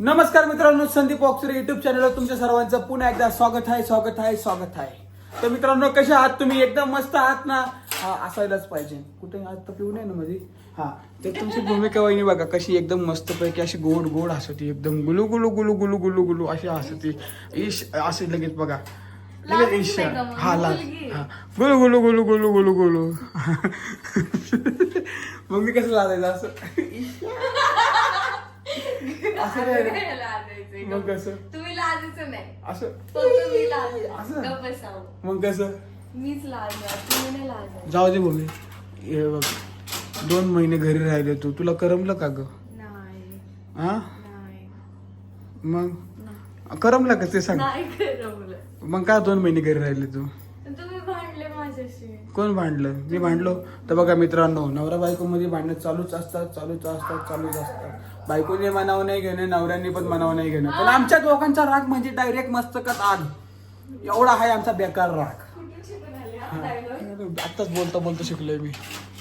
नमस्कार मित्रांनो संदीप ऑक्सरे युट्यूब चॅनलवर तुमच्या सर्वांचं पुन्हा एकदा स्वागत आहे स्वागत आहे स्वागत आहे. तर मित्रांनो कसे आहात तुम्ही? एकदम मस्त आहात ना? हा असायलाच पाहिजे. कुठे आज तर पिऊ नये ना मध्ये हा तर तुमची भूमिका वहिनी बघा कशी एकदम मस्त पैकी अशी गोड गोड हसती एकदम गुलू गुलू गुलू गुलू गुलू गुलू अशी हसती. ईश असे लगेच बघा. लगेच ईश? हा. हा. गुलू गुलू गुलू गुलू गुलू गुलू. मग मी कसं लाजायचं असं? असं नाही रे. काय लाजायचंय? मग कसं? तुम्ही लाजायचं नाही. असं. असं? गप्प बसावं. मग कसं? मीच लाजा तुम्ही नाही लाजा जाऊ दे भूमी हे बघ दोन महिने घरी राहिले तू. तुला करमलं का ग? नाही. हा नाही. मग? करमलं का ते सांग? नाही मग का दोन महिने घरी राहिले तू? कोण भांडलं? मी भांडलो तर बघा मित्रांनो नवरा बायको मध्ये भांडणं चालूच असतात चालूच असतात चालूच असतात. बायकोने मनावं नाही घेणं नवऱ्याने पण मनावं नाही घेणं. पण आमच्या दोघांचा राग म्हणजे डायरेक्ट मस्तकात आग. एवढा आहे आमचा बेकार राग? आताच बोलता बोलता शिकलोय मी.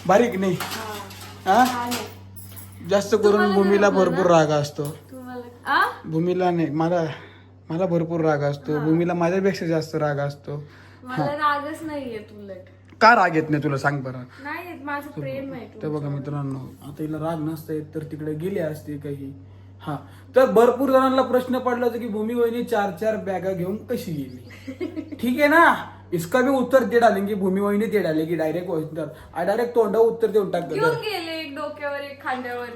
बारीक नाही. हा. जास्त करून भूमीला भरपूर? राग असतो? भूमीला नाही मला मला भरपूर राग असतो. भूमीला माझ्यापेक्षा जास्त राग असतो. मला रागच नाहीये उलट का राग येत नाही तुला? सांग बरं. नाही येत, माझं प्रेम आहे तर बघा. मित्रांनो आता हिला राग नसते तर तिकडे गेले असते काही. हा. तर भरपूर जणांना प्रश्न पडला होता की भूमी वहिनी चार चार बॅगा घेऊन कशी गेली? ठीक आहे ना? इसका भी उत्तर दे डालेंगे भूमी वहिनी दे डालेगी डायरेक्ट उत्तर डायरेक्ट तोंडा उत्तर देऊन टाक घेऊन गेले एक डोक्यावर एक खांद्यावर.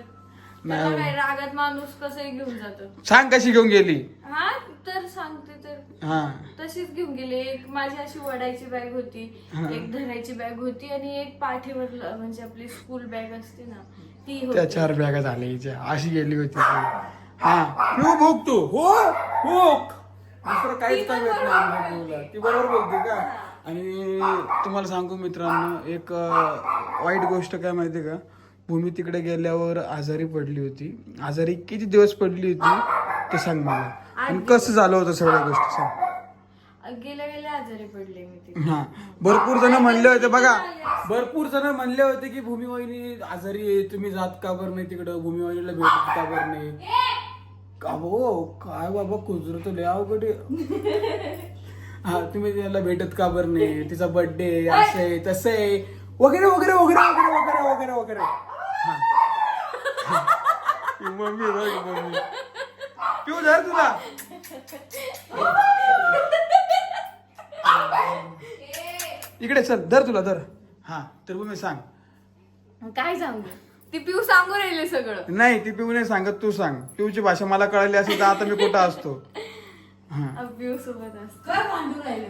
रागात माणूस कसंही घेऊन जातो. सांग कशी घेऊन गेली? हा? तर सांगते तर. हा. तशीच घेऊन गेले. एक माझी अशी वडायची बॅग होती. हा. एक धरायची बॅग होती आणि एक पाठीवर ल- म्हणजे आपली स्कूल बॅग असते ना ती त्या होती चार बॅगा झाल्या हिच्या अशी गेली होती. ती हा. तू भूक तू. हो. भूक. दुसरं काहीच काम येत नाही. ती बरोबर बोलते का? आणि तुम्हाला सांगू मित्रांनो एक अं, वाईट गोष्ट काय माहितीये का? भूमी तिकडे गेल्यावर आजारी पडली होती. आजारी किती दिवस पडली होती? ते सांग मला. आणि कसं झालं होतं सगळ्या गोष्टी सांग. गेल्या गेल्या आजारी पडले मी ती हा. भरपूर जण म्हणले होते बघा. भरपूर जण म्हणले होते की भूमी वहिनी आजारी आहे तुम्ही जात का बरं नाही तिकडं? भूमी वहिनीला भेटत का बरं नाही? का हो? काय बाबा कुजर तो लय अवघड आहे. हा तुम्ही त्याला भेटत का बरं नाही? तिचा बर्थडे असं आहे तसं आहे. वगैरे वगैरे वगैरे वगैरे वगैरे वगैरे वगैरे. हा. हा. मम्मी बघ मम्मी. पिऊ धर तुला. इकडे चल धर तुला धर. हा तर भूमी सांग. काय सांगू? ती पिऊ सांगू राहिले सगळं. नाही ती पिऊ नाही सांगत तू सांग. पिऊची भाषा मला कळली असेल तर आता मी कुठं असतो? हा. पिऊ सोबत असत. काय भांडू राहिले?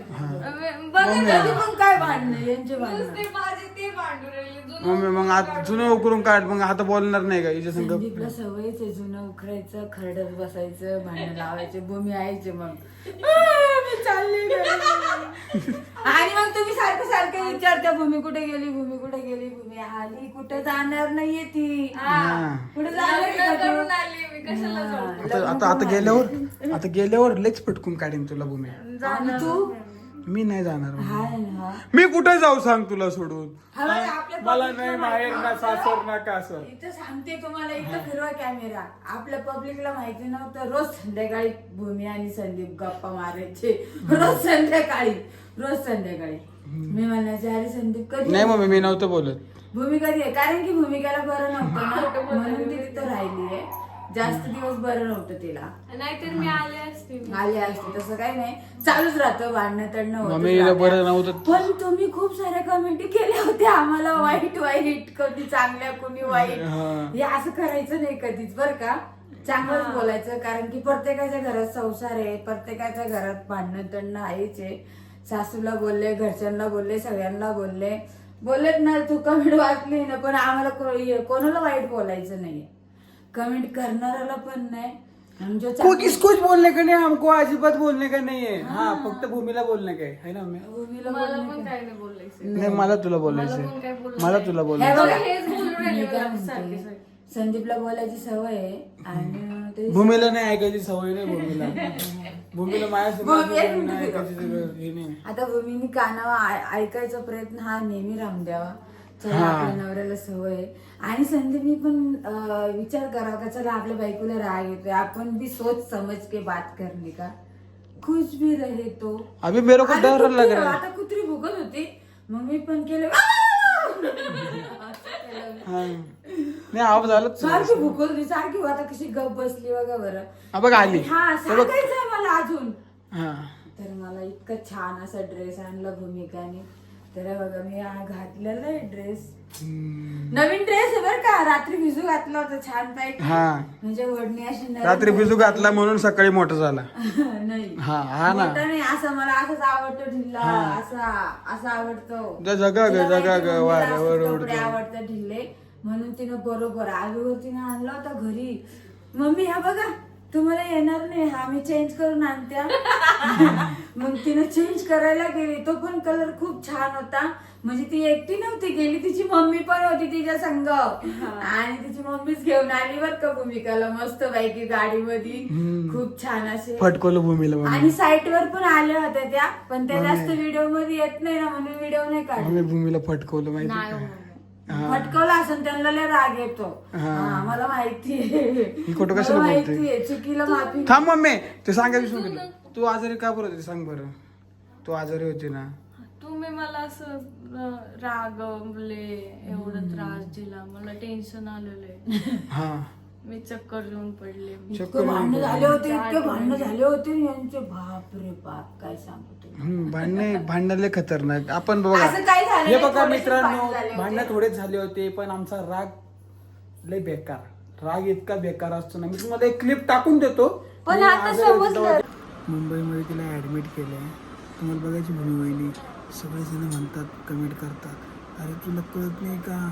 बघा मम्मी. ना, कधी पण काय भांडणं यांचे भांडणं. नुसते माझे ते भांडू राहिले जुनं मम्मी मग आता जुनं उकरून काढ मग आता बोलणार नाही का हिच्या संग? संदीपला सवयच आहे जुनं उखडायचं खरडत बसायचं भांडण लावायचे भूमी यायचे मग. चालली. आणि मग तुम्ही सारखं सारखं विचारता भूमी कुठे गेली? भूमी कुठे गेली? भूमी आली कुठे? जाणार नाहीये ती. हा. कुठे जाणार आहे लग्न का करून तू? आली मी. कशाला जाऊ? आता आता आता गेल्यावर आता गेल्यावर लेच पटकून काढीन तुला भूमी. आणि तू? मी नाही जाणार मी कुठे जाऊ सांग तुला सोडून? मला नाही माहेर ना सासर ना. ना का असं इथं सांगते तुम्हाला इथं फिरवा कॅमेरा आपल्या पब्लिकला माहिती नव्हतं रोज संध्याकाळी भूमी आणि संदीप गप्पा मारायचे. रोज संध्याकाळी रोज संध्याकाळी. मी म्हणायचे अरे संदीप कधी नाही मम्मी मी नव्हतं बोलत. भूमी कधी आहे? कारण की भूमिकाला बरं नव्हतं ना. म्हणून ती तिथं राहिली आहे जास्त दिवस बरं नव्हतं तिला. नाहीतर मी आले असते. आले असते तसं काही नाही. चालूच राहतं भांडणं तडणं होतच मम्मी हिला बरं राहतं. नव्हतं. पण तुम्ही खूप साऱ्या कमेंटी केल्या होत्या आम्हाला वाईट वाईट कोणी चांगल्या कोणी वाईट. हा. हे असं करायचं नाही कधीच बर का? चांगलंच बोलायचं कारण की प्रत्येकाच्या घरात संसार आहे प्रत्येकाच्या घरात भांडणं तणणं आहेच आहे. सासूला बोलले घरच्यांना बोलले सगळ्यांना बोलले. बोललेत ना तू कमेंट वाचली ना पण आम्हाला को- कोणाला वाईट बोलायचं नाही कमेंट करणाऱ्याला पण नाही. आणि जो को चांगलं- किसको बोलने का नहीं हमको अजिबात बोलने का नहीं है. हाँ फक्त भूमीला बोलने का है है ना मम्मी भूमीला मला बोलणे पण का- काय नाही बोलायचं. नाही. मला तुला मला पण काय बोलायचंय बोलायचं मला. तुला हे बोलायचं बघा, हेच बोलून राहिले मी काय मला. म्हणते, सारखे सारखे. संदीपला बोलायची सवय आहे आणि ते- भूमीला नाही ऐकायची सवय नाही भूमीला. भूमीला माझ्यासोबत भूमी, एक नाही मिनिट ऐकायची सगळं हे नाही. आता भूमीने कानावर आय- ऐकायचा प्रयत्न हा नेहमी राहून द्यावा चला हा. आपल्या नवऱ्याला सवय आहे. आणि संदीपनी पण अं, विचार करावा का चला आपल्या बायकोला राग येतोय. आपण भी सोच समज के बात करणे का? खुश भी रहे तो. अभी मेरे को डर लग कुत्री- रहा है. आता कुत्री भुकत होती. मग मी पण केलं हा. नाही आवाज आलाच सारखी होती. सारखी हो, आता कशी गप बसली बघा बरं. हा बघ आली. हा हे बघ. सांगायचंय मला अजून. हा. तर मला इतका छान असा ड्रेस आणला भूमिकाने. तर बघा मी हा घातलेला आहे ड्रेस. नवीन ड्रेस आहे बरं का रात्री भिजू घातला होता छान पैकी. हा. म्हणजे ओढणी अशी नरम रात्री भिजू घातला म्हणून सकाळी मोठा झाला. नाही. हा हा ना. मोठा नाही असं मला असंच आवडतो ढिल्ला असा असा आवडतो. जगा ग, तिला जगा माहिती ग, मम्मीला वाऱ्यावर असंच कपडे उडतो. आवडतात ढिल्ले. म्हणून तिनं बरोबर आलूवर तिनं आणला होता घरी. मम्मी हा बघा तुम्हाला येणार नाही हा मी चेंज करून आणत्या. मग तिनं चेंज करायला गेली तो पण कलर खूप छान होता. म्हणजे ती एकटी नव्हती गेली तिची मम्मी पण होती तिच्या संग. आणि तिची मम्मीच घेऊन आली बर का भूमिकाला मस्त पैकी गाडीमध्ये. हम्म. खूप छान असे. फटकवलं भूमीला आणि मम्मी साईट वर पण आल्या होत्या त्या पण त्या जास्त व्हिडिओमध्ये येत नाही ना म्हणून व्हिडिओ नाही काढले भूमीला फटकवलं माहिती फटकवला असेल त्यांना लय राग येतो. हा. मला माहितीये ही खोटं कशाला बोलते? चुकीला माफी थांब मम्मी ते सांगायला विसरून गेलो तू आजारी का बरं होती सांग बरं. तू आजारी होती ना. तुम्ही मला असं अं, रागवले एवढं त्रास दिला. मला टेन्शन आलेलं आहे. हा. मी चक्कर येऊन पडले. इतकं भांडणं झाले होते इतके भांडणं झाले होते यांचे बाप रे बाप काय सांगतो हम्म, भांडणे भांडणं खतरनाक. आपण बघा असं काय झालं हे नाही, बघा थोडेसे मित्रांनो भांडणं झाले होते. भांडणं थोडेच झाले होते पण आमचा राग लय बेकार. राग इतका बेकार असतो ना. मी तुम्हाला एक क्लिप टाकून देतो. पण मी आता आजारी होते समजलं. तेव्हा- मुंबईमध्ये तिला ऍडमिट केलंय. तुम्हाला बघायची भूमी वहिनी सगळेजण म्हणतात कमेंट करतात. अरे तुला कळत नाही का?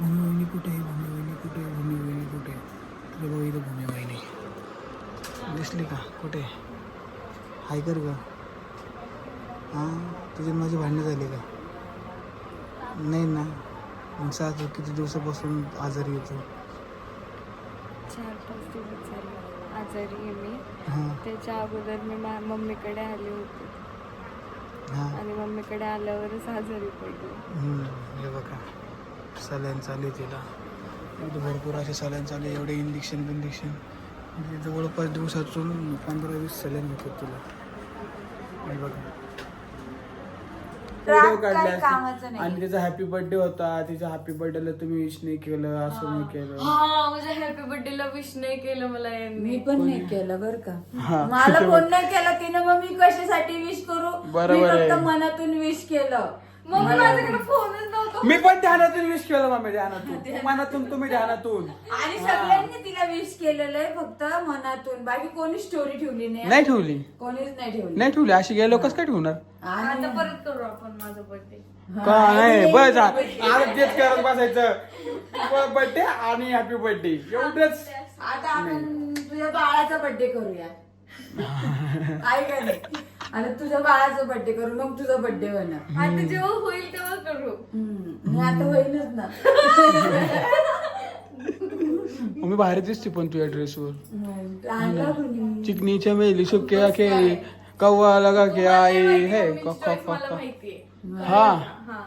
भूमी वहिनी कुठे आहे? भूमी वहिनी कुठे आहे? भूमी वहिनी कुठे आहे? बघ इथं भूमी वहिनी दिसली का? कुठे? हाय कर का? हां तुझी माझी भांडणं झाली का? नाही ना. मग सात किती दिवसापासून आजारी येतो चार पाच दिवस झाले. आजारी आहे मी. त्याच्या अगोदर मी मा- मम्मीकडे आले होते. हां. आणि मम्मीकडे आल्यावरच आजारी पडले. हे बघा. सलाईन चालू तिला. इथे भरपूर असे सलाईन चालू आहे. एवढे इंजेक्शन बिंजेक्शन म्हणजे जवळपास दिवसातून पंधरा वीस सलाईन होतात तिला. बघा. व्हिडिओ काढले. आणि तिचा हॅपी बर्थडे होता. तिच्या हॅपी बर्थडेला तुम्ही विश नाही केलं असं नाही केलं. हा माझ्या हॅपी बर्थडेला विश नाही केलं मला मी यांनी पण नाही केलं बर का. हा. मला फोन नाही केला तिने मग मी कशासाठी विश करू? बरोबर मी फक्त. मनातून विश केलं. मग माझ्याकडे फोनच नव्हता. मी पण ध्यानातून विश केलं मम्मी ध्यानातून. मनातून तुम्ही ध्यानातून. आणि सगळ्यांनी तिला विश केलेलं आहे फक्त मनातून. बाकी कोणी स्टोरी ठेवली नाही. नाही ठेवली. कोणीच नाही ठेवली. नाही ठेवली. अशी गेलो कसं काय ठेवणार? आता परत करू आपण माझा बर्थडे काय? बस आज तेच करत बसायचं. बर्थडे आणि हॅपी बर्थडे एवढंच. आता आपण तुझ्या बाळाचा बर्थडे करूया. काय काय नाही? आता तुझ्या बाळाचा बर्थडे करू मग तुझा बर्थडे होणार. आता जेव्हा होईल तेव्हा करू. हम्म. नाही, आता होईलच ना. मम्मी भारी दिसते पण तुझ्या ड्रेसवर आणला कोणी चिकनी चमेली सुके आखे कव्वा लगा के आई है क- क- क- क- माहितीये. हा. हा.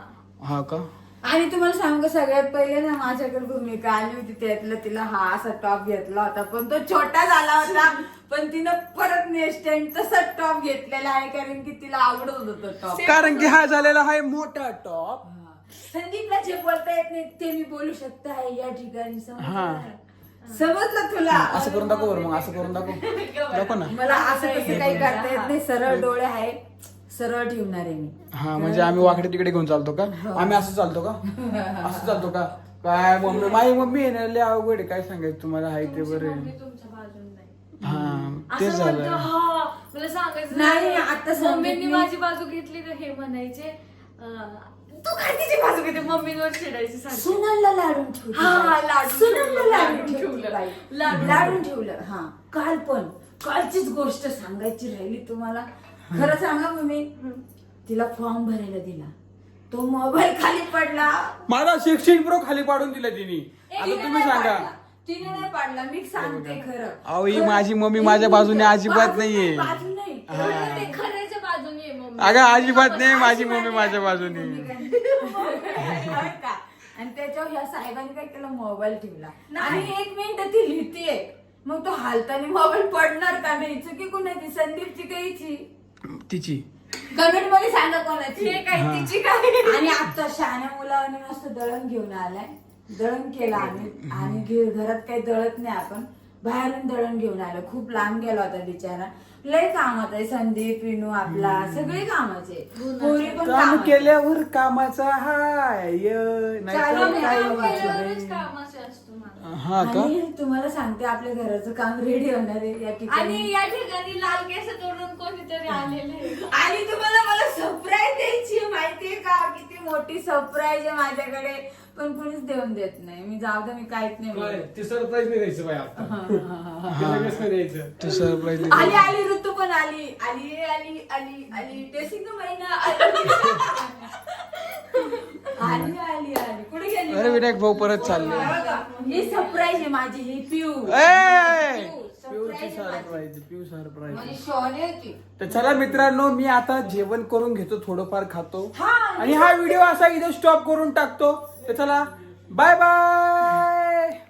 हा. का? आणि तुम्हाला सांगू सगळ्यात पहिले ना माझ्याकडे भूमिका आली होती त्यातलं तिला हा असा टॉप घेतला होता पण तो छोटा झाला होता. पण तिनं परत नेक्स्ट टाइम तसाच टॉप घेतलेला आहे कारण की तिला आवडत होता तो टॉप कारण की हा झालेला आहे मोठा टॉप संदीपला जे बोलता येत नाही ते मी बोलू शकता आहे या ठिकाणी हा. समजलं? समजलं तुला असं करून दाखव बरं मग असं करून दाखव. दाखव ना. मला असं कसं काही करता येत नाही सरळ डोळे आहे सरळ ठेवणार आहे मी. हा म्हणजे आम्ही वाकडे तिकडे घेऊन चालतो का? आम्ही असं चालतो का? असं चालतो का? काय मम्मी माझी मम्मी आहे ना लय अवघड काय सांगायचं तुम्हाला? आहे ते तुमची बरं हा तेच असं म्हणतो झालं हा मला सांगायचं नाही, आता सांगितली. मम्मींनी माझी बाजू घेतली तर हे म्हणायचे अं, तू काय तिची बाजू घेते मम्मींवर चिडायची सारखी. सुनाला लाडून ठेवली हा. लाडून सुनाला ठेवलं, लाडून लाडून ठेवली ठेवलं. बाई. लाडून लाडून ठेवलं हा काल पण कालचीच गोष्ट सांगायची राहिली तुम्हाला खरं सांगा मम्मी तिला फॉर्म भरायला दिला तो मोबाईल खाली पडला माझा शिक्षण प्रो खाली पाडून दिला तिने आता तुम्ही सांगा. तिने नाही पाडला. मी सांगते खरं. अहो, ही खरं. माझी मम्मी ही माझ्या बाजूने बाजू अजिबात नाही, नाहीये. बाजू नाही. उलट ते खऱ्याच्या बाजूने आहे मम्मी. अगं अजिबात नाही माझी मम्मी माझ्या बाजूने. बरं का? आणि त्याच्यावर ह्या साहेबांनी काय केलं? मोबाईल ठेवला. आणि एक मिनिट ती लिहितीये. मग तो हालताना मोबाईल पडणार का नाही? चुकी कुणाची? संदीपची काहीची तिची. कमेंटमध्ये सांगा कोणाची. हे. काय तिची काय? आणि आता शहाण्या मुलाने मस्त दळण घेऊन आलाय. दळण केलं आम्ही. आणि घे- घरात काही दळत नाही आपण. बाहेरून दळण घेऊन आलो. खूप लांब गेला होता बिचारा. लय कामात आहे संदीप विनू आपला सगळे कामाचे. पोरी पण काम कामाचे. केल्यावर कामाचा हाय चालू नाही, कामाचे असतो. हा का? आणि तुम्हाला सांगते आपल्या घराचं काम रेडी होणार आहे या ठिकाणी आणि या ठिकाणी लाल केस तोडून कोणीतरी आलेले आहे. आणि तुम्हाला मला सरप्राईज द्यायची आहे, माहितीये का? किती मोठी सरप्राईज आहे माझ्याकडे. पण कुणीच देऊन देत नाही. मी जाऊ दे मी काहीच नाही काय बोलत. ते सरप्राईज नाही द्यायचं बाई आता. ते लगेच नाही द्यायचं. तू सरप्राईज आली आली ऋतू पण आली. आली आली आली आली. टेसिंग महिना आली आली आली. कुठे गेली अरे विनायक भाऊ परत चालले. ही सरप्राईज आहे माझी ही पिऊ ए! पिऊ पिऊची surprise आहे माझी. सरप्राईज पिऊ सरप्राईज म्हणजे तर चला मित्रांनो मी आता जेवण करून घेतो थोडंफार खातो. हा आणि हा व्हिडिओ असा इथे स्टॉप करून टाकतो. तर चला. Bye bye.